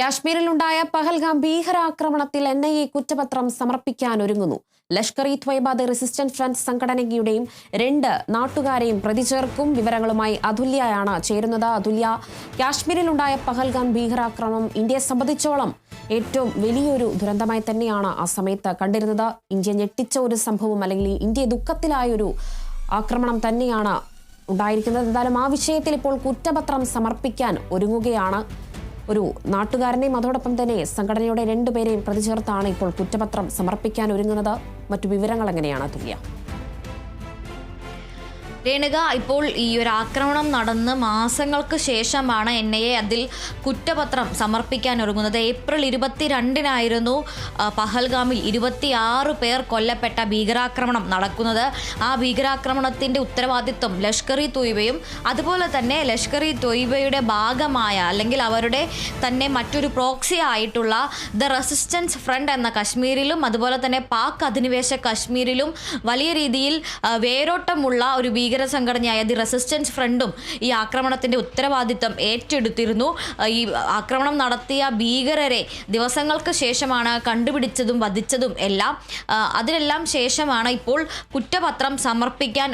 കാശ്മീരിലുണ്ടായ പഹൽഗാം ഭീകരാക്രമണത്തിൽ N I A കുറ്റപത്രം സമർപ്പിക്കാൻ ഒരുങ്ങുന്നു. ലഷ്കർ ഇ ത്വയ്ബ റെസിസ്റ്റന്റ് ഫ്രണ്ട് സംഘടനയുടെയും രണ്ട് നാട്ടുകാരെയും പ്രതിചേർക്കും വിവരങ്ങളുമായി അതുല്യയാണ് ചേരുന്നത്. അതുല്യ കാശ്മീരിലുണ്ടായ പഹൽഗാം ഭീകരാക്രമണം ഇന്ത്യയെ സംബന്ധിച്ചോളം ഏറ്റവും വലിയൊരു ദുരന്തമായി തന്നെയാണ് ആ സമയത്ത് കണ്ടിരുന്നത്. ഇന്ത്യ ഞെട്ടിച്ച ഒരു സംഭവം അല്ലെങ്കിൽ ഇന്ത്യ ദുഃഖത്തിലായൊരു ആക്രമണം തന്നെയാണ് ഉണ്ടായിരിക്കുന്നത്. എന്തായാലും ആ വിഷയത്തിൽ ഇപ്പോൾ കുറ്റപത്രം സമർപ്പിക്കാൻ ഒരുങ്ങുകയാണ് ഒരു നാട്ടുകാരനെയും അതോടൊപ്പം തന്നെ സംഘടനയുടെ രണ്ടുപേരെയും പ്രതിചേർത്താണ് ഇപ്പോൾ കുറ്റപത്രം സമർപ്പിക്കാൻ ഒരുങ്ങുന്നത്. മറ്റു വിവരങ്ങൾ എങ്ങനെയാണ് തുല്യ? രേണുക ഇപ്പോൾ ഈ ഒരു ആക്രമണം നടന്ന് മാസങ്ങൾക്ക് ശേഷമാണ് എൻ ഐ എ അതിൽ കുറ്റപത്രം സമർപ്പിക്കാൻ ഒരുങ്ങുന്നത്. ഏപ്രിൽ ഇരുപത്തിരണ്ടിനായിരുന്നു പഹൽഗാമിൽ ഇരുപത്തിയാറ് പേർ കൊല്ലപ്പെട്ട ഭീകരാക്രമണം നടക്കുന്നത്. ആ ഭീകരാക്രമണത്തിന്റെ ഉത്തരവാദിത്വം ലഷ്കർ ഇ തൊയ്ബയും അതുപോലെ തന്നെ ലഷ്കർ ഇ തൊയ്ബയുടെ ഭാഗമായ അല്ലെങ്കിൽ അവരുടെ തന്നെ മറ്റൊരു പ്രോക്സി ആയിട്ടുള്ള ദ റെസിസ്റ്റൻസ് ഫ്രണ്ട് എന്ന കശ്മീരിലും അതുപോലെ തന്നെ പാക് അധിനിവേശ കശ്മീരിലും വലിയ രീതിയിൽ വേരോട്ടമുള്ള ഒരു ഭീകര സംഘടനയായ ദി റെസിസ്റ്റൻസ് ഫ്രണ്ടും ഈ ആക്രമണത്തിന്റെ ഉത്തരവാദിത്തം ഏറ്റെടുത്തിരുന്നു. ഈ ആക്രമണം നടത്തിയ ഭീകരരെ ദിവസങ്ങൾക്ക് ശേഷമാണ് കണ്ടുപിടിച്ചതും വധിച്ചതും എല്ലാം. അതിനെല്ലാം ശേഷമാണ് ഇപ്പോൾ കുറ്റപത്രം സമർപ്പിക്കാൻ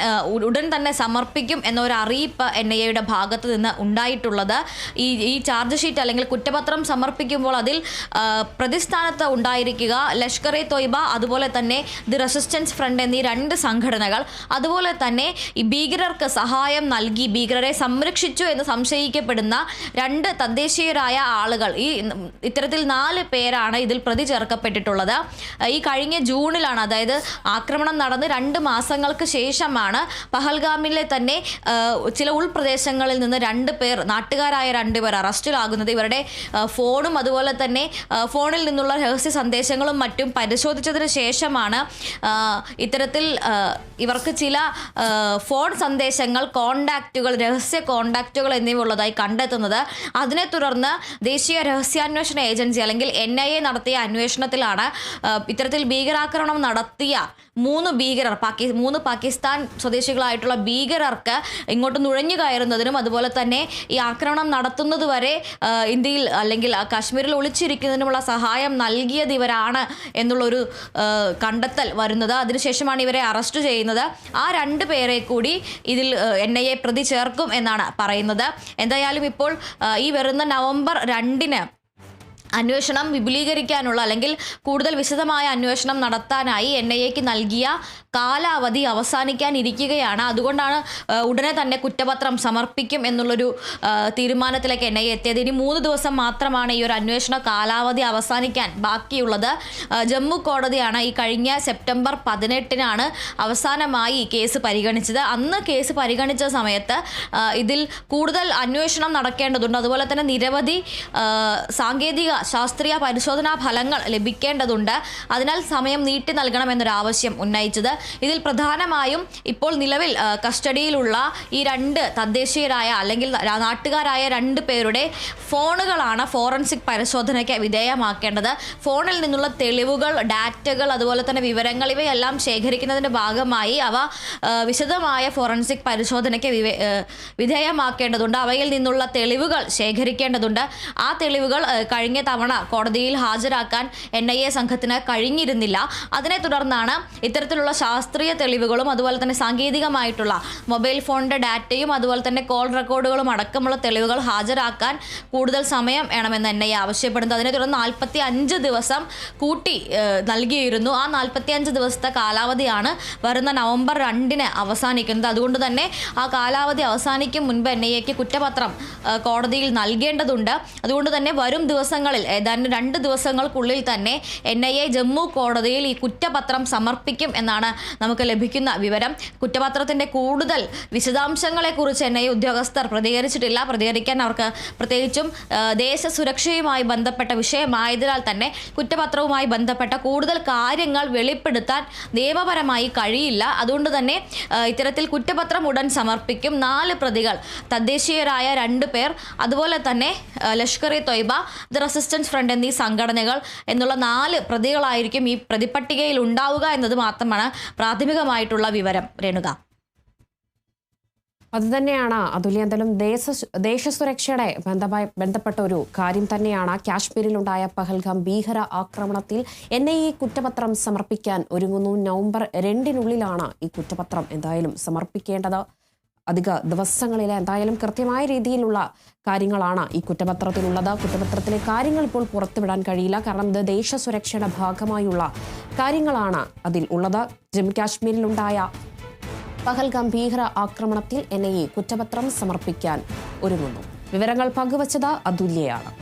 ഉടൻ തന്നെ സമർപ്പിക്കും എന്നൊരു അറിയിപ്പ് എൻ ഐ എയുടെ ഭാഗത്ത് നിന്ന് ഉണ്ടായിട്ടുള്ളത്. ഈ ഈ ചാർജ് ഷീറ്റ് അല്ലെങ്കിൽ കുറ്റപത്രം സമർപ്പിക്കുമ്പോൾ അതിൽ പ്രതിസ്ഥാനത്ത് ഉണ്ടായിരിക്കുക ലഷ്കർ എ തൊയ്ബ അതുപോലെ തന്നെ ദി റെസിസ്റ്റൻസ് ഫ്രണ്ട് എന്നീ രണ്ട് സംഘടനകൾ അതുപോലെ തന്നെ ഈ ഭീകരർക്ക് സഹായം നൽകി ഭീകരരെ സംരക്ഷിച്ചു എന്ന് സംശയിക്കപ്പെടുന്ന രണ്ട് തദ്ദേശീയരായ ആളുകൾ. ഈ ഇത്തരത്തിൽ നാല് പേരാണ് ഇതിൽ പ്രതി ചേർക്കപ്പെട്ടിട്ടുള്ളത്. ഈ കഴിഞ്ഞ ജൂണിലാണ് അതായത് ആക്രമണം നടന്ന് രണ്ട് മാസങ്ങൾക്ക് ശേഷമാണ് പഹൽഗാമിലെ തന്നെ ചില ഉൾപ്രദേശങ്ങളിൽ നിന്ന് രണ്ട് പേർ നാട്ടുകാരായ രണ്ട് പേർ അറസ്റ്റിലാകുന്നത്. ഇവരുടെ ഫോണും അതുപോലെ തന്നെ ഫോണിൽ നിന്നുള്ള രഹസ്യ സന്ദേശങ്ങളും മറ്റും പരിശോധിച്ചതിന് ശേഷമാണ് ഇത്തരത്തിൽ ഇവർക്ക് ചില ഫോൺ സന്ദേശങ്ങൾ കോണ്ടാക്റ്റുകൾ രഹസ്യ കോണ്ടാക്റ്റുകൾ എന്നിവ ഉള്ളതായി കണ്ടെത്തുന്നത്. അതിനെ തുടർന്ന് ദേശീയ രഹസ്യാന്വേഷണ ഏജൻസി അല്ലെങ്കിൽ എൻ ഐ എ നടത്തിയ അന്വേഷണത്തിലാണ് ഇത്തരത്തിൽ ഭീകരാക്രമണം നടത്തിയ മൂന്ന് ഭീകരർ പാക്കി മൂന്ന് പാകിസ്ഥാൻ സ്വദേശികളായിട്ടുള്ള ഭീകരർക്ക് ഇങ്ങോട്ട് നുഴഞ്ഞു കയറുന്നതിനും അതുപോലെ തന്നെ ഈ ആക്രമണം നടത്തുന്നതുവരെ ഇന്ത്യയിൽ അല്ലെങ്കിൽ കാശ്മീരിൽ ഒളിച്ചിരിക്കുന്നതിനുമുള്ള സഹായം നൽകിയത് ഇവരാണ് എന്നുള്ളൊരു കണ്ടെത്തൽ വരുന്നത്. അതിനുശേഷമാണ് ഇവരെ അറസ്റ്റ് ചെയ്യുന്നത്. ആ രണ്ട് പേരെ കൂടി ഇതിൽ എൻ ഐ എ പ്രതി ചേർക്കും എന്നാണ് പറയുന്നത്. എന്തായാലും ഇപ്പോൾ ഈ വരുന്ന നവംബർ രണ്ടിന് അന്വേഷണം വിപുലീകരിക്കാനുള്ള അല്ലെങ്കിൽ കൂടുതൽ വിശദമായ അന്വേഷണം നടത്താനായി എൻ ഐ എക്ക് നൽകിയ കാലാവധി അവസാനിക്കാനിരിക്കുകയാണ് അതുകൊണ്ടാണ് ഉടനെ തന്നെ കുറ്റപത്രം സമർപ്പിക്കും എന്നുള്ളൊരു തീരുമാനത്തിലേക്ക് എൻ ഐ എത്തിയത്. ഇനി മൂന്ന് ദിവസം മാത്രമാണ് ഈ ഒരു അന്വേഷണ കാലാവധി അവസാനിക്കാൻ ബാക്കിയുള്ളത്. ജമ്മു കോടതിയാണ് ഈ കഴിഞ്ഞ സെപ്റ്റംബർ പതിനെട്ടിനാണ് അവസാനമായി കേസ് പരിഗണിച്ചത്. അന്ന് കേസ് പരിഗണിച്ച സമയത്ത് ഇതിൽ കൂടുതൽ അന്വേഷണം നടക്കേണ്ടതുണ്ട്. അതുപോലെ തന്നെ നിരവധി സാങ്കേതിക ശാസ്ത്രീയ പരിശോധനാ ഫലങ്ങൾ ലഭിക്കേണ്ടതുണ്ട്. അതിനാൽ സമയം നീട്ടി നൽകണമെന്നൊരു ആവശ്യം ഉന്നയിച്ചത്. ഇതിൽ പ്രധാനമായും ഇപ്പോൾ നിലവിൽ കസ്റ്റഡിയിലുള്ള ഈ രണ്ട് തദ്ദേശീയരായ അല്ലെങ്കിൽ നാട്ടുകാരായ രണ്ട് പേരുടെ ഫോണുകളാണ് ഫോറൻസിക് പരിശോധനയ്ക്ക് വിധേയമാക്കേണ്ടത്. ഫോണിൽ നിന്നുള്ള തെളിവുകൾ ഡാറ്റകൾ അതുപോലെ തന്നെ വിവരങ്ങൾ ഇവയെല്ലാം ശേഖരിക്കുന്നതിന്റെ ഭാഗമായി അവ വിശദമായ ഫോറൻസിക് പരിശോധനയ്ക്ക് വിധേയമാക്കേണ്ടതുണ്ട്. അവയിൽ നിന്നുള്ള തെളിവുകൾ ശേഖരിക്കേണ്ടതുണ്ട്. ആ തെളിവുകൾ കഴിഞ്ഞ തവണ കോടതിയിൽ ഹാജരാക്കാൻ എൻ ഐ എ സംഘത്തിന് കഴിഞ്ഞിരുന്നില്ല. അതിനെ തുടർന്നാണ് ഇത്തരത്തിലുള്ള ശാസ്ത്രീയ തെളിവുകളും അതുപോലെ തന്നെ സാങ്കേതികമായിട്ടുള്ള മൊബൈൽ ഫോണിന്റെ ഡാറ്റയും അതുപോലെ തന്നെ കോൾ റെക്കോർഡുകളും അടക്കമുള്ള തെളിവുകൾ ഹാജരാക്കാൻ കൂടുതൽ സമയം വേണമെന്ന് എൻ ഐ ആവശ്യപ്പെടുന്നത്. അതിനെ തുടർന്ന് നാൽപ്പത്തി അഞ്ച് ദിവസം കൂട്ടി നൽകിയിരുന്നു. ആ നാൽപ്പത്തി അഞ്ച് ദിവസത്തെ കാലാവധിയാണ് വരുന്ന നവംബർ രണ്ടിന് അവസാനിക്കുന്നത്. അതുകൊണ്ട് തന്നെ ആ കാലാവധി അവസാനിക്കും മുൻപ് എൻ ഐ എക്ക് കുറ്റപത്രം കോടതിയിൽ നൽകേണ്ടതുണ്ട്. അതുകൊണ്ട് തന്നെ വരും ദിവസങ്ങളിൽ ഏതാണ്ട് രണ്ട് ദിവസങ്ങൾക്കുള്ളിൽ തന്നെ എൻ ഐ എ ജമ്മു കോടതിയിൽ ഈ കുറ്റപത്രം സമർപ്പിക്കും എന്നാണ് നമുക്ക് ലഭിക്കുന്ന വിവരം. കുറ്റപത്രത്തിന്റെ കൂടുതൽ വിശദാംശങ്ങളെക്കുറിച്ച് എൻ ഐ ഉദ്യോഗസ്ഥർ പ്രതികരിച്ചിട്ടില്ല. പ്രതികരിക്കാൻ അവർക്ക് പ്രത്യേകിച്ചും ദേശ സുരക്ഷയുമായി ബന്ധപ്പെട്ട വിഷയമായതിനാൽ തന്നെ കുറ്റപത്രവുമായി ബന്ധപ്പെട്ട കൂടുതൽ കാര്യങ്ങൾ വെളിപ്പെടുത്താൻ നിയമപരമായി കഴിയില്ല. അതുകൊണ്ട് തന്നെ ഇത്തരത്തിൽ കുറ്റപത്രം ഉടൻ സമർപ്പിക്കും. നാല് പ്രതികൾ തദ്ദേശീയരായ രണ്ട് പേർ. അതുപോലെ തന്നെ Lashkar e Taiba the resistance front എന്നീ സംഘടനകൾ എന്നുള്ള നാല് പ്രതികളായിരിക്കും ഈ പ്രതിപട്ടികയിൽ ഉണ്ടാവുക എന്നത് മാത്രമാണ് പ്രാഥമികമായിട്ടുള്ള വിവരം. രേണുക. അതുതന്നെയാണ് അതുല്യ എന്തായാലും ദേശ ദേശസുരക്ഷയുടെ ബന്ധമായി ബന്ധപ്പെട്ട ഒരു കാര്യം തന്നെയാണ്. കാശ്മീരിലുണ്ടായ പഹൽഗാം ഭീകര ആക്രമണത്തിൽ എൻ ഐ കുറ്റപത്രം സമർപ്പിക്കാൻ ഒരുങ്ങുന്നു. നവംബർ രണ്ടിനുള്ളിലാണ് ഈ കുറ്റപത്രം എന്തായാലും സമർപ്പിക്കേണ്ടത്. അധിക ദിവസങ്ങളിൽ എന്തായാലും കൃത്യമായ രീതിയിലുള്ള കാര്യങ്ങളാണ് ഈ കുറ്റപത്രത്തിലുള്ളത്. കുറ്റപത്രത്തിലെ കാര്യങ്ങൾ ഇപ്പോൾ പുറത്തുവിടാൻ കഴിയില്ല. കാരണം ഇത് ദേശസുരക്ഷയുടെ ഭാഗമായുള്ള കാര്യങ്ങളാണ് അതിൽ ഉള്ളത്. ജമ്മു കാശ്മീരിലുണ്ടായ പഹൽഗാം ഗംഭീര ആക്രമണത്തിൽ എൻ കുറ്റപത്രം സമർപ്പിക്കാൻ ഒരുങ്ങുന്നു. വിവരങ്ങൾ പങ്കുവച്ചത് അതുല്യയാണ്.